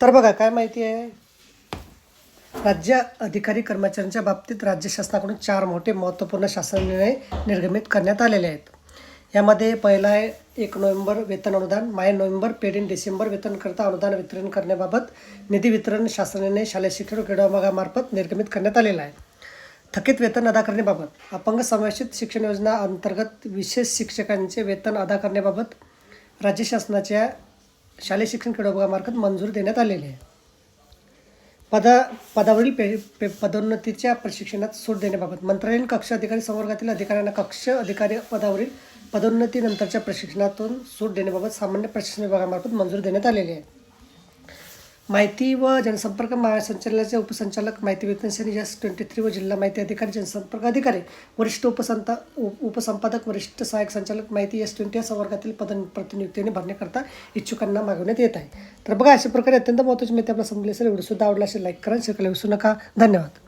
तर बघा काय माहिती आहे? राज्य अधिकारी कर्मचाऱ्यांच्या बाबतीत राज्य शासनाकडून चार मोठे महत्त्वपूर्ण शासन निर्णय निर्गमित करण्यात आलेले आहेत. यामध्ये पहिला आहे एक नोव्हेंबर वेतन अनुदान माय नोव्हेंबर पेड इन डिसेंबर वेतनकरता अनुदान वितरण करण्याबाबत निधी वितरण शासन निर्णय शालेय शिक्षण क्रीडा विभागामार्फत निर्गमित करण्यात आलेला आहे. थकीत वेतन अदा करण्याबाबत अपंग समावेशित शिक्षण योजना अंतर्गत विशेष शिक्षकांचे वेतन अदा करण्याबाबत राज्य शासनाच्या शालेय शिक्षण क्रीडा विभागामार्फत मंजूर देण्यात आलेली आहे. पदा पदावरील पे पे पदोन्नतीच्या प्रशिक्षणात सूट देण्याबाबत मंत्रालयीन कक्ष अधिकारी संवर्गातील अधिकाऱ्यांना कक्ष अधिकारी पदावरील पदोन्नतीनंतरच्या प्रशिक्षणातून सूट देण्याबाबत सामान्य प्रशिक्षण विभागामार्फत मंजूर देण्यात आलेली आहे. माहिती व जनसंपर्क महासंचालनाचे उपसंचालक माहिती वेतन श्रेणी एस ट्वेंटी थ्री व जिल्हा माहिती अधिकारी जनसंपर्क अधिकारी वरिष्ठ उपसंता उप उपसंपादक वरिष्ठ सहाय्यक संचालक माहिती एस ट्वेंटी या संवर्गातील पद प्रतिनियुक्तीने भरण्याकरता इच्छुकांना मागवण्यात येत आहे. तर बघा अशा प्रकारे अत्यंत महत्त्वाची माहिती आपल्याला समजली असेल व्हिडिओ सुद्धा आवडला असेल लाईक करा शेअर विसरू नका. धन्यवाद.